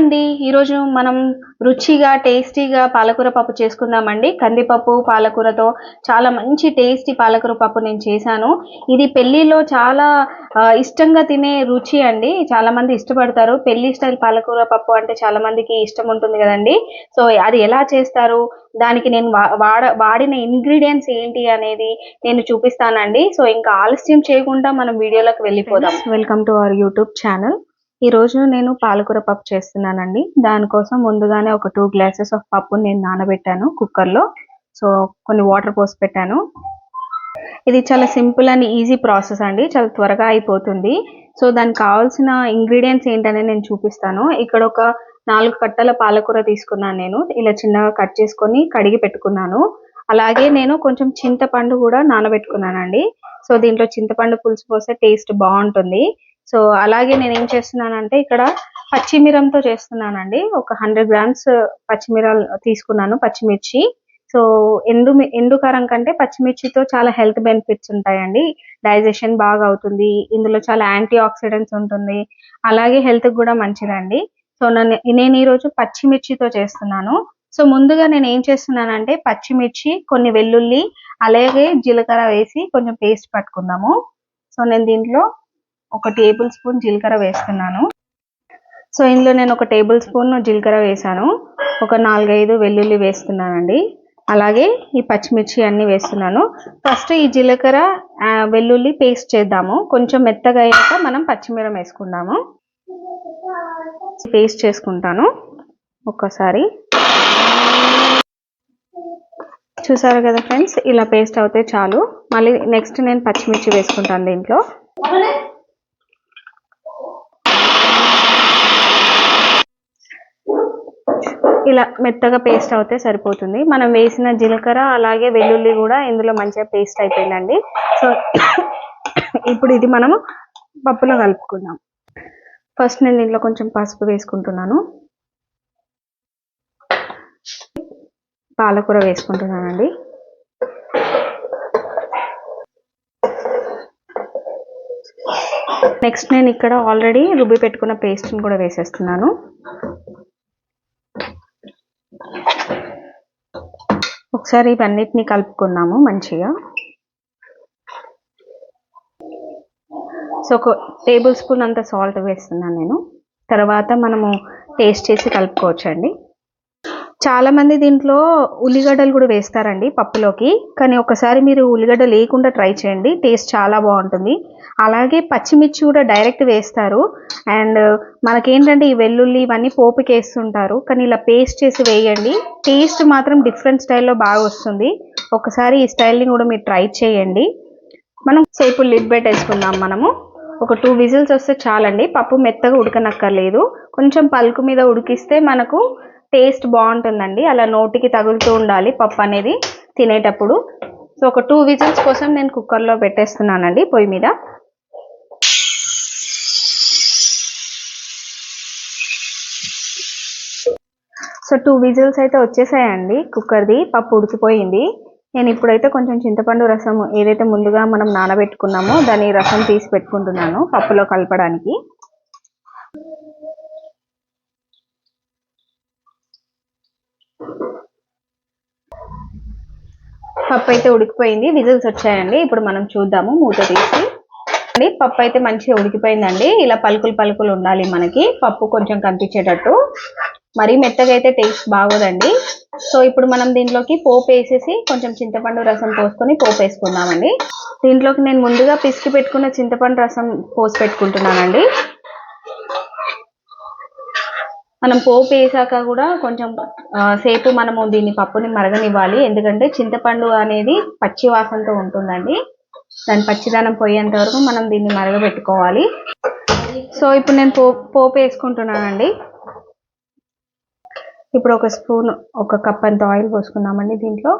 అండి. ఈరోజు మనం రుచిగా టేస్టీగా పాలకూర పప్పు చేసుకుందామండి. కందిపప్పు పాలకూరతో చాలా మంచి టేస్టీ పాలకూర పప్పు నేను చేశాను. ఇది పెళ్ళిలో చాలా ఇష్టంగా తినే రుచి అండి. చాలా మంది ఇష్టపడతారు. పెళ్ళి స్టైల్ పాలకూర పప్పు అంటే చాలా మందికి ఇష్టం ఉంటుంది కదండి. సో అది ఎలా చేస్తారు? దానికి నేను వా- వాడ వాడిన ఇంగ్రీడియంట్స్ ఏంటి అనేది నేను చూపిస్తానండి. సో ఇంకా ఆలస్యం చేయకుండా మనం వీడియోలోకి వెళ్ళిపోదాం. Welcome to our YouTube channel ఈ రోజు నేను పాలకూర పప్పు చేస్తున్నానండి. దానికోసం ముందుగానే ఒక టూ గ్లాసెస్ ఆఫ్ పప్పు నేను నానబెట్టాను కుక్కర్లో. సో కొన్ని వాటర్ పోసి పెట్టాను. ఇది చాలా సింపుల్ అండ్ ఈజీ ప్రాసెస్ అండి. చాలా త్వరగా అయిపోతుంది. సో దానికి కావాల్సిన ఇంగ్రీడియంట్స్ ఏంటనేది నేను చూపిస్తాను. ఇక్కడ ఒక నాలుగు కట్టల పాలకూర తీసుకున్నాను నేను. ఇలా చిన్నగా కట్ చేసుకొని కడిగి పెట్టుకున్నాను. అలాగే నేను కొంచెం చింతపండు కూడా నానబెట్టుకున్నానండి. సో దీంట్లో చింతపండు పులుసు పోస్తే టేస్ట్ బాగుంటుంది. సో అలాగే నేను ఏం చేస్తున్నానంటే ఇక్కడ పచ్చిమిరంతో చేస్తున్నానండి. ఒక హండ్రెడ్ గ్రామ్స్ పచ్చిమిరాలు తీసుకున్నాను పచ్చిమిర్చి. సో ఎండు ఎండు కారం కంటే పచ్చిమిర్చితో చాలా హెల్త్ బెనిఫిట్స్ ఉంటాయండి. డైజెషన్ బాగా అవుతుంది ఇందులో చాలా యాంటీ ఆక్సిడెంట్స్ ఉంటుంది. అలాగే హెల్త్ కూడా మంచిదండి. సో నన్ను నేను ఈరోజు పచ్చిమిర్చితో చేస్తున్నాను. సో ముందుగా నేను ఏం చేస్తున్నానంటే పచ్చిమిర్చి కొన్ని వెల్లుల్లి అలాగే జీలకర్ర వేసి కొంచెం పేస్ట్ పట్టుకుందాము. సో నేను దీంట్లో ఒక టేబుల్ స్పూన్ జీలకర్ర వేస్తున్నాను. సో ఇందులో నేను ఒక టేబుల్ స్పూన్ జీలకర్ర వేసాను ఒక నాలుగైదు వెల్లుల్లి వేస్తున్నానండి. అలాగే ఈ పచ్చిమిర్చి అన్ని వేస్తున్నాను. ఫస్ట్ ఈ జీలకర్ర వెల్లుల్లి పేస్ట్ చేద్దాము. కొంచెం మెత్తగా అయ్యాక మనం పచ్చిమిరం వేసుకుందాము. పేస్ట్ చేసుకుంటాను ఒక్కసారి. చూసారు కదా ఫ్రెండ్స్ ఇలా పేస్ట్ అవుతే చాలు. మళ్ళీ నెక్స్ట్ నేను పచ్చిమిర్చి వేసుకుంటాను దీంట్లో. ఇలా మెత్తగా పేస్ట్ అవుతే సరిపోతుంది. మనం వేసిన జీలకర్ర అలాగే వెల్లుల్లి కూడా ఇందులో మంచిగా పేస్ట్ అయిపోయిందండి. సో ఇప్పుడు ఇది మనము పప్పులో కలుపుకుందాం. ఫస్ట్ నేను దీంట్లో కొంచెం పసుపు వేసుకుంటున్నాను. పాలకూర వేసుకుంటున్నానండి. నెక్స్ట్ నేను ఇక్కడ ఆల్రెడీ రుబ్బి పెట్టుకున్న పేస్ట్ని కూడా వేసేస్తున్నాను. ఒకసారి ఇవన్నిటిని కలుపుకున్నాము మంచిగా. సో ఒక టేబుల్ స్పూన్ అంత సాల్ట్ వేస్తున్నాను నేను. తర్వాత మనము టేస్ట్ చేసి కలుపుకోవచ్చండి. చాలామంది దీంట్లో ఉల్లిగడ్డలు కూడా వేస్తారండి పప్పులోకి. కానీ ఒకసారి మీరు ఉల్లిగడ్డ లేకుండా ట్రై చేయండి. టేస్ట్ చాలా బాగుంటుంది. అలాగే పచ్చిమిర్చి కూడా డైరెక్ట్ వేస్తారు. అండ్ మనకేంటంటే ఈ వెల్లుల్లి ఇవన్నీ పోపుకి వేస్తుంటారు కానీ ఇలా పేస్ట్ చేసి వేయండి. టేస్ట్ మాత్రం డిఫరెంట్ స్టైల్లో బాగా వస్తుంది. ఒకసారి ఈ స్టైల్ని కూడా మీరు ట్రై చేయండి. మనం సేపు లిడ్ పెట్టేసుకుందాం మనము. ఒక టూ విజిల్స్ వస్తే చాలండి. పప్పు మెత్తగా ఉడకనక్కర్లేదు. కొంచెం పలుకు మీద ఉడికిస్తే మనకు టేస్ట్ బాగుంటుందండి. అలా నోటికి తగులుతూ ఉండాలి పప్పు అనేది తినేటప్పుడు. సో ఒక టూ విజిల్స్ కోసం నేను కుక్కర్లో పెట్టేస్తున్నానండి పొయ్యి మీద. సో టూ విజిల్స్ అయితే వచ్చేసాయండి. కుక్కర్ది పప్పు ఉడికిపోయింది. నేను ఇప్పుడైతే కొంచెం చింతపండు రసం ఏదైతే ముందుగా మనం నానబెట్టుకున్నామో దాని రసం తీసి పెట్టుకుంటున్నాను పప్పులో కలపడానికి. పప్పు అయితే ఉడికిపోయింది. విజిల్స్ వచ్చాయండి. ఇప్పుడు మనం చూద్దాము మూత తీసి. అండి పప్పు అయితే మంచిగా ఉడికిపోయిందండి. ఇలా పలుకులు పలుకులు ఉండాలి మనకి. పప్పు కొంచెం కనిపించేటట్టు. మరీ మెత్తగా అయితే టేస్ట్ బాగోదండి. సో ఇప్పుడు మనం దీంట్లోకి పోపు వేసేసి కొంచెం చింతపండు రసం పోసుకొని పోపు వేసుకుందామండి. దీంట్లోకి నేను ముందుగా పిసికి పెట్టుకున్న చింతపండు రసం పోసి పెట్టుకుంటున్నానండి. మనం పోపు వేసాక కూడా కొంచెం సేపు మనము దీన్ని పప్పుని మరగనివ్వాలి. ఎందుకంటే చింతపండు అనేది పచ్చి వాసనతో ఉంటుందండి. దాని పచ్చిదనం పోయేంత వరకు మనం దీన్ని మరగబెట్టుకోవాలి. సో ఇప్పుడు నేను పోపు పోపు వేసుకుంటున్నానండి. ఇప్పుడు ఒక స్పూన్ ఒక కప్ అంత ఆయిల్ పోసుకుందామండి దీంట్లో.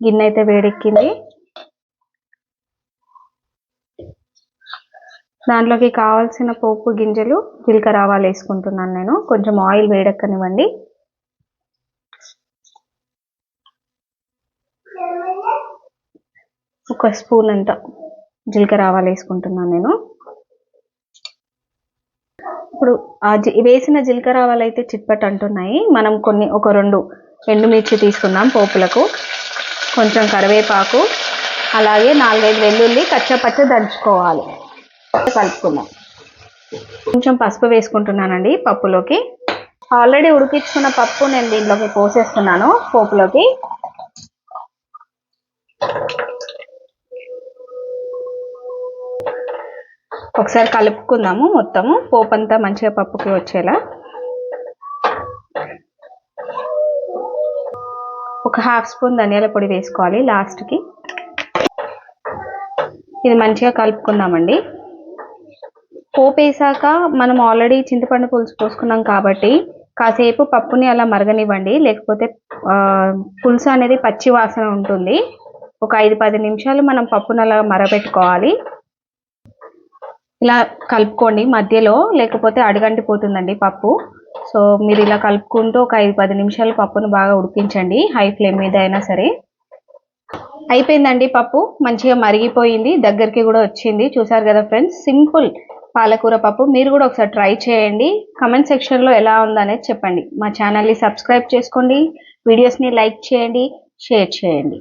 గిన్నె అయితే వేడెక్కింది. దాంట్లోకి కావాల్సిన పోపు గింజలు జీలకర్ర ఆవాలు వేసుకుంటున్నాను నేను. కొంచెం ఆయిల్ వేడెక్కనివ్వండి. ఒక స్పూన్ అంత జీలకర్ర ఆవాలు వేసుకుంటున్నాను నేను. ఇప్పుడు ఆ జి- వేసిన జీలకర్ర ఆవాలు అయితే చిట్పట్ అంటున్నాయి. మనం కొన్ని ఒక రెండు ఎండుమిర్చి తీసుకుందాం పోపులకు. కొంచెం కరివేపాకు అలాగే నాలుగైదు వెల్లుల్లి కచ్చపచ్చ దంచుకోవాలి. కలుపుకుందాం. కొంచెం పసుపు వేసుకుంటున్నానండి పప్పులోకి. ఆల్రెడీ ఉడికించుకున్న పప్పు నేను దీంట్లోకి పోసేస్తున్నాను పోపులోకి. ఒకసారి కలుపుకుందాము మొత్తము. పోపు అంతా మంచిగా పప్పుకి వచ్చేలా. ఒక హాఫ్ స్పూన్ ధనియాల పొడి వేసుకోవాలి లాస్ట్కి. ఇది మంచిగా కలుపుకుందామండి. పోపు వేసాక మనం ఆల్రెడీ చింతపండు పులుసు పోసుకున్నాం కాబట్టి కాసేపు పప్పుని అలా మరగనివ్వండి. లేకపోతే పులుసు అనేది పచ్చి వాసన ఉంటుంది. ఒక ఐదు పది నిమిషాలు మనం పప్పును అలా మరబెట్టుకోవాలి. ఇలా కలుపుకోండి మధ్యలో లేకపోతే అడుగంటిపోతుందండి పప్పు. సో మీరు ఇలా కలుపుకుంటూ ఒక ఐదు పది నిమిషాలు పప్పును బాగా ఉడికించండి హై ఫ్లేమ్ మీద అయినా సరే. అయిపోయిందండి పప్పు మంచిగా మరిగిపోయింది దగ్గరికి కూడా వచ్చింది. చూసారు కదా ఫ్రెండ్స్ సింపుల్ పాలకూర పప్పు. మీరు కూడా ఒకసారి ట్రై చేయండి. కమెంట్ సెక్షన్లో ఎలా ఉందనేది చెప్పండి. మా ఛానల్ని సబ్స్క్రైబ్ చేసుకోండి వీడియోస్ని లైక్ చేయండి షేర్ చేయండి.